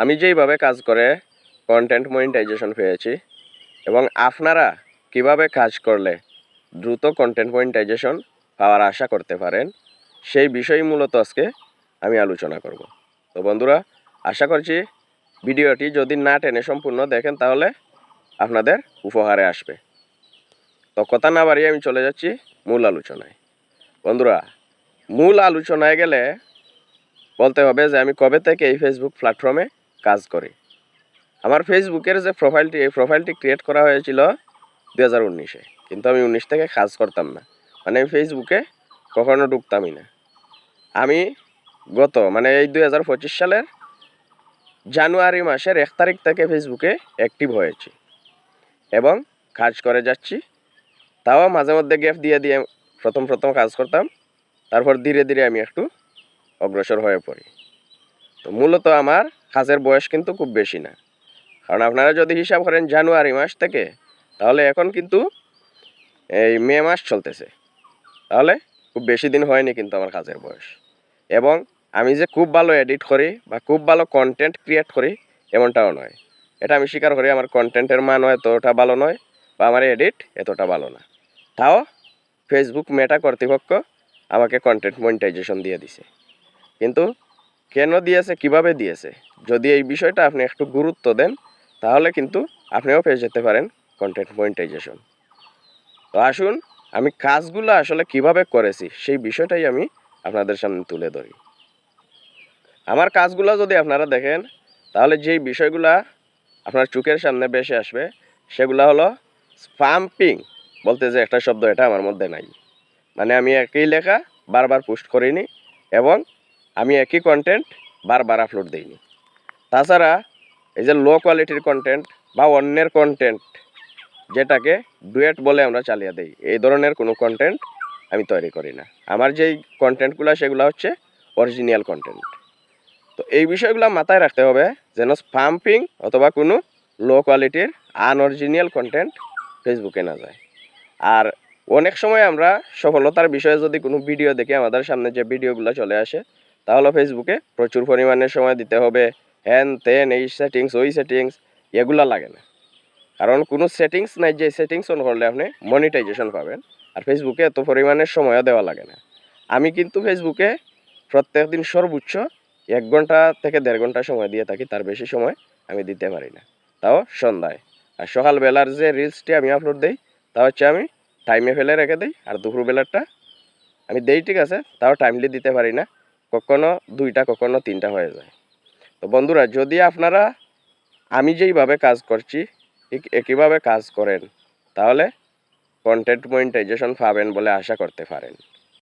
আমি যেইভাবে কাজ করে কন্টেন্ট মনিটাইজেশন পেয়েছি এবং আপনারা কীভাবে কাজ করলে দ্রুত কন্টেন্ট মনিটাইজেশন পাওয়ার আশা করতে পারেন, সেই বিষয় মূলত আজকে আমি আলোচনা করব। তো বন্ধুরা, আশা করছি ভিডিওটি যদি না টেনে সম্পূর্ণ দেখেন তাহলে আপনাদের উপহারে আসবে। তো কথা না বাড়িয়ে আমি চলে যাচ্ছি মূল আলোচনায়। বন্ধুরা, মূল আলোচনায় গেলে বলতে হবে যে আমি কবে থেকে এই ফেসবুক প্ল্যাটফর্মে কাজ করি। আমার ফেসবুকের যে প্রোফাইলটি এই প্রোফাইলটি ক্রিয়েট করা হয়েছিল দু হাজার উনিশে। কিন্তু আমি উনিশ থেকে কাজ করতাম না। মানে আমি ফেসবুকে কখনো ঢুকতামই না। আমি গত মানে এই দুই হাজার পঁচিশ সালের জানুয়ারি মাসের এক তারিখ থেকে ফেসবুকে অ্যাক্টিভ হয়েছি। এবং কাজ করে যাচ্ছি। তাও মাঝে মধ্যে গ্যাপ দিয়ে দিয়ে প্রথম প্রথম কাজ করতাম। তারপর ধীরে ধীরে আমি একটু অগ্রসর হয়ে পড়ি। তো মূলত আমার কাজের বয়স কিন্তু খুব বেশি না। কারণ আপনারা যদি হিসাব করেন জানুয়ারি মাস থেকে, তাহলে এখন কিন্তু এই মে মাস চলতেছে। তাহলে খুব বেশি দিন হয়নি কিন্তু আমার কাজের বয়স। এবং আমি যে খুব ভালো এডিট করি বা খুব ভালো কন্টেন্ট ক্রিয়েট করি, এমনটাও নয়। এটা আমি স্বীকার করি, আমার কন্টেন্টের মানও এতটা ভালো নয় বা আমার এডিট এতটা ভালো না। তাও ফেসবুক মেটা কর্তৃপক্ষ আমাকে কন্টেন্ট মনিটাইজেশন দিয়ে দিছে। কিন্তু কেন দিয়েছে, কীভাবে দিয়েছে? যদি এই বিষয়টা আপনি একটু গুরুত্ব দেন, তাহলে কিন্তু আপনিও পেয়ে যেতে পারেন কন্টেন্ট মনিটাইজেশন তো আসুন, আমি কাজগুলো আসলে কীভাবে করেছি, সেই বিষয়টাই আমি আপনাদের সামনে তুলে ধরি। আমার কাজগুলো যদি আপনারা দেখেন, তাহলে যেই বিষয়গুলা আপনার চোখের সামনে বেশি আসবে, সেগুলো হলো স্পাম্পিং বলতে যে একটা শব্দ, এটা আমার মধ্যে নাই। মানে আমি একই লেখা বারবার পোস্ট করিনি এবং আমি একই কন্টেন্ট বারবার আপলোড দিইনি। তাছাড়া এই যে লো কোয়ালিটির কন্টেন্ট বা অন্যের কন্টেন্ট যেটাকে ডুয়েট বলে আমরা চালিয়ে দিই, এই ধরনের কোনো কন্টেন্ট আমি তৈরি করি না। আমার যেই কন্টেন্টগুলো সেগুলো হচ্ছে অরিজিনাল কন্টেন্ট তো এই বিষয়গুলো মাথায় রাখতে হবে যেন স্পাম্পিং অথবা কোনো লো কোয়ালিটির আনঅরিজিনাল কন্টেন্ট ফেসবুকে না যায়। আর অনেক সময় আমরা সফলতার বিষয়ে যদি কোনো ভিডিও দেখি, আমাদের সামনে যে ভিডিওগুলো চলে আসে তাহলে ফেসবুকে প্রচুর পরিমাণে সময় দিতে হবে। হ্যান তেন এই সেটিংস ওই সেটিংস এগুলো লাগে না। কারণ কোনো সেটিংস নাই, যে সেটিংস অন করলে আপনি মনিটাইজেশন পাবেন। আর ফেসবুকে এত পরিমাণে সময়ও দেওয়া লাগে না। আমি কিন্তু ফেসবুকে প্রত্যেক দিন সর্বোচ্চ এক ঘণ্টা থেকে দেড় ঘণ্টা সময় দিয়ে থাকি, তার বেশি সময় আমি দিতে পারি না। তাও সন্ধ্যায়। আর সকালবেলার যে রিলসটি আমি আপলোড দিই, তা হচ্ছে আমি টাইমে ফেলে রেখে দিই, আর দুপুরবেলারটা আমি দেই, ঠিক আছে? তাও টাইমলি দিতে পারি না। কখনো দুইটা, কখনো তিনটা হয়ে যায়। তো বন্ধুরা, যদি আপনারা আমি যেইভাবে কাজ করছি, ঠিক একইভাবে কাজ করেন, তাহলে কন্টেন্ট মনিটাইজেশন পাবেন বলে আশা করতে পারেন।